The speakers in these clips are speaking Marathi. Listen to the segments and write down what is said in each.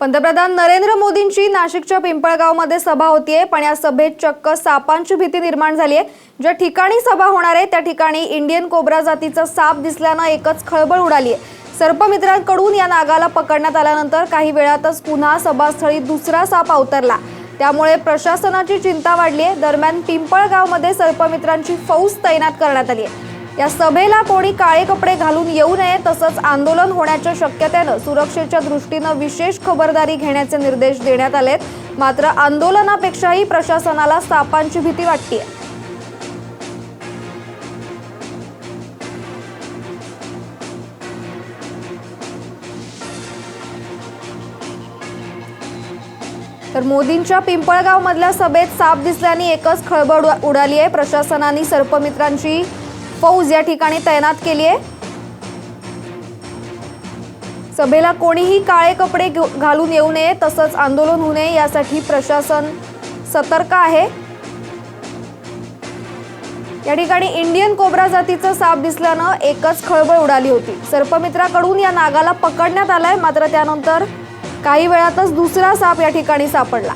पंतप्रधान नरेंद्र मोदींची नाशिकच्या पिंपळगावमध्ये सभा होतीये पण या सभेत चक्क सापांची भीती निर्माण झाली आहे ज्या ठिकाणी सभा होणार आहे त्या ठिकाणी इंडियन कोब्रा जातीचा साप दिसल्यानं एकच खळबळ उडाली आहे सर्पमित्रांकडून या नागाला पकडण्यात आल्यानंतर काही वेळातच पुन्हा सभास्थळी दुसरा साप अवतरला. त्यामुळे प्रशासनाची चिंता वाढली आहे दरम्यान पिंपळगावमध्ये सर्पमित्रांची फौज तैनात करण्यात आली आहे या सभेला कोणी काळे कपडे घालून येऊ नये तसंच आंदोलन होण्याच्या शक्यतेनं सुरक्षेच्या दृष्टीनं विशेष खबरदारी घेण्याचे निर्देश देण्यात आलेत. मात्र आंदोलनापेक्षाही प्रशासनाला सापांची भीती वाटते तर मोदींच्या पिंपळगावमधल्या सभेत साप दिसल्याने एकच खळबळ उडाली आहे प्रशासनाने सर्पमित्रांची फौज या ठिकाणी तैनात केली आहे सभेला कोणीही काळे कपडे घेऊ- घालून येऊ नये तसंच आंदोलन होऊ नये यासाठी प्रशासन सतर्क आहे. या ठिकाणी इंडियन कोब्रा जातीचं साप दिसल्यानं एकच खळबळ उडाली होती. सर्पमित्राकडून या नागाला पकडण्यात आलाय मात्र त्यानंतर काही वेळातच दुसरा साप या ठिकाणी सापडला.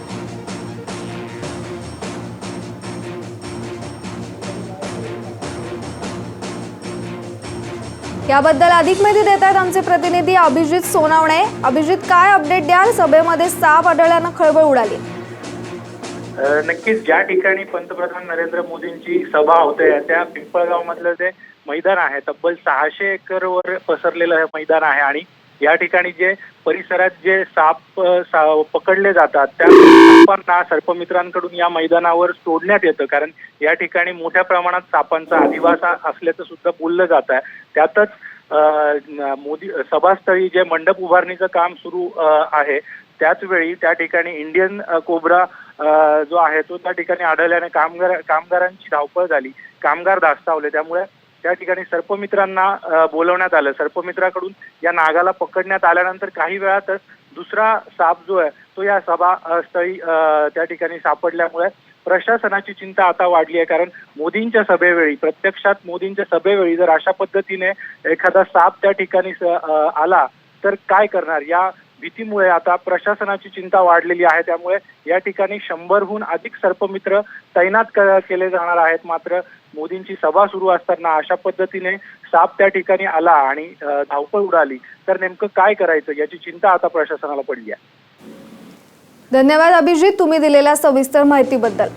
याबद्दल अधिक माहिती देत आहेत आमचे प्रतिनिधी अभिजित सोनावणे. अभिजित काय अपडेट द्याल? सभेमध्ये साप आढळल्यानं खळबळ उडाली. नक्कीच. ज्या ठिकाणी पंतप्रधान नरेंद्र मोदींची सभा होते त्या पिंपळगाव मधलं जे मैदान आहे तब्बल सहाशे एकर वर पसरलेलं हे मैदान आहे आणि या ठिकाणी जे परिसरात जे साप सा- पकडले जातात त्या सापांना सर्पमित्रांकडून या मैदानावर सोडण्यात येतं. कारण या ठिकाणी मोठ्या प्रमाणात सापांचा अधिवास असल्याचं सुद्धा बोललं जात. आहे त्यातच मोदी सभास्थळी जे मंडप उभारणीचं काम सुरू आहे त्याच वेळी त्या ठिकाणी इंडियन कोबरा जो आहे तो त्या ठिकाणी आढळल्याने कामगार कामगारांची धावपळ झाली. कामगार धास्तावले. त्यामुळे त्या ठिकाणी सर्पमित्रांना बोलवण्यात आलं. सर्पमित्राकडून या नागाला पकडण्यात आल्यानंतर काही वेळातच दुसरा साप जो आहे तो या सभा स्थळी त्या ठिकाणी सापडल्यामुळे प्रशासनाची चिंता आता वाढली आहे. कारण मोदींच्या सभेवेळी प्रत्यक्षात मोदींच्या सभेवेळी जर अशा पद्धतीने एखादा साप त्या ठिकाणी स- आला तर काय करणार? या भीतीमुळे आता प्रशासनाची चिंता वाढलेली आहे. त्यामुळे या ठिकाणी शंभरहून अधिक सर्पमित्र तैनात केले जाणार आहेत. मात्र मोदींची सभा सुरू असताना अशा पद्धतीने साप त्या ठिकाणी आला आणि धावपळ उडाली. तर नेमकं काय करायचं याची चिंता आता प्रशासनाला पडली आहे. धन्यवाद अभिजित तुम्ही दिलेल्या सविस्तर माहितीबद्दल.